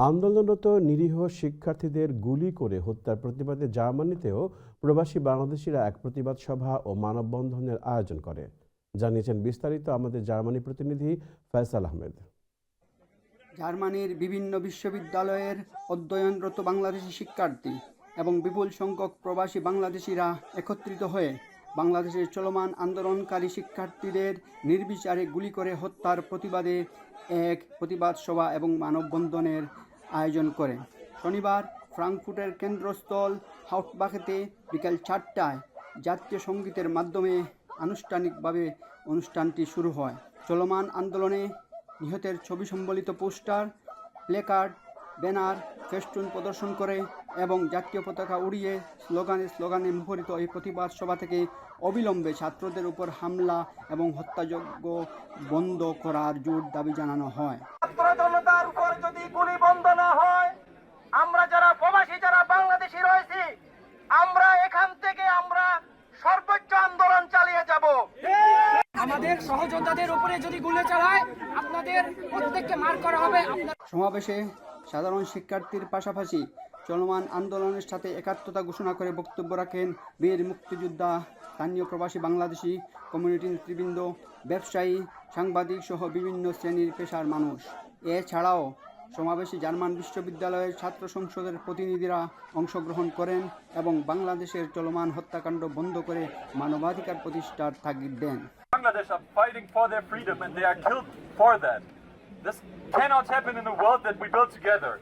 আন্দোলনরত নিরীহ শিক্ষার্থীদের গুলি করে হত্যার প্রতিবাদে জার্মানিতেও প্রবাসী বাংলাদেশিরা এক প্রতিবাদ সভা ও মানববন্ধনের আয়োজন করে। জানিয়েছেন বিস্তারিত আমাদের জার্মানি প্রতিনিধি ফয়সাল আহমেদ। জার্মানির বিভিন্ন বিশ্ববিদ্যালয়ের অধ্যয়নরত বাংলাদেশি শিক্ষার্থী এবং বিপুল সংখ্যক প্রবাসী বাংলাদেশিরা একত্রিত হয়ে বাংলাদেশের চলমান আন্দোলনকারী শিক্ষার্থীদের নির্বিচারে গুলি করে হত্যার প্রতিবাদে এক প্রতিবাদ সভা এবং মানববন্ধনের আয়োজন করে। শনিবার ফ্রাঙ্কফুটের কেন্দ্রস্থল হাউটবাখেতে বিকেল চারটায় জাতীয় সঙ্গীতের মাধ্যমে আনুষ্ঠানিকভাবে অনুষ্ঠানটি শুরু হয়। চলমান আন্দোলনে নিহতের ছবি সম্বলিত পোস্টার, প্লেকার্ড, ব্যানার, ফেস্টুন প্রদর্শন করে এবং জাতীয় পতাকা উড়িয়ে স্লোগানে স্লোগানে মুখরিত এই প্রতিবাদ সভা থেকে অবিলম্বে ছাত্রদের উপর হামলা এবং হত্যাযজ্ঞ বন্ধ করার জোর দাবি জানানো হয়। যদি গুলি বন্ধ না হয় আমরা যারা প্রবাসী যারা বাংলাদেশি রয়েছি আমরা এখান থেকে আমরা সর্বোচ্চ আন্দোলন চালিয়ে যাব। আমাদের সহযোদ্ধাদের উপরে যদি গুলি চালায় আপনাদের প্রত্যেককে মার করা হবে। সমাবেশে সাধারণ শিক্ষার্থীর পাশাপাশি চলমান আন্দোলনের সাথে একাত্মতা ঘোষণা করে বক্তব্য রাখেন বীর মুক্তিযোদ্ধা স্থানীয় প্রবাসী বাংলাদেশি কমিউনিটি নেতৃবৃন্দ ব্যবসায়ী সাংবাদিক সহ বিভিন্ন শ্রেণির পেশার মানুষ। এছাড়াও সমাবেশে জার্মান বিশ্ববিদ্যালয়ের ছাত্র সংসদের প্রতিনিধিরা অংশগ্রহণ করেন এবং বাংলাদেশের চলমান হত্যাকাণ্ড বন্ধ করে মানবাধিকার প্রতিষ্ঠার তাগিদ দেন Bangladesh are fighting for their freedom and they are killed for that. This cannot happen in a world that we build together.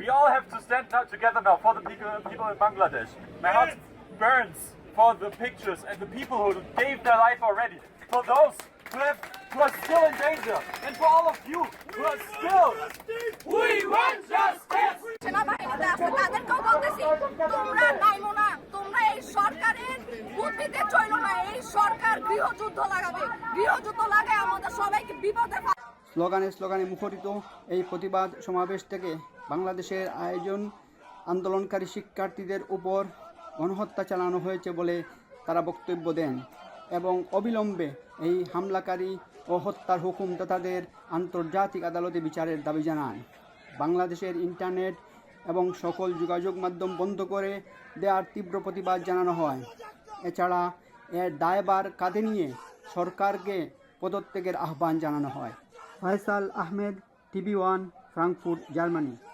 We all have to stand now together now for the people, people in Bangladesh. My heart burns for the pictures and the people who gave their life already. For those who, have, who are still in danger. And for all of you who are still. We want justice! স্লোগানে স্লোগানে মুখরিত এই প্রতিবাদ সমাবেশ থেকে বাংলাদেশের আয়োজন আন্দোলনকারী শিক্ষার্থীদের উপর গণহত্যা চালানো হয়েছে বলে তারা বক্তব্য দেন এবং অবিলম্বে এই হামলাকারী ও হত্যার হুকুমদাতাদের আন্তর্জাতিক আদালতে বিচারের দাবি জানান। বাংলাদেশের ইন্টারনেট এবং সকল যোগাযোগ মাধ্যম বন্ধ করে দেওয়ার তীব্র প্রতিবাদ জানানো হয়। এছাড়া এর দায়বার কাঁধে নিয়ে সরকারকে পদত্যাগের আহ্বান জানানো হয়। Faisal Ahmed, TV one, Frankfurt, Germany.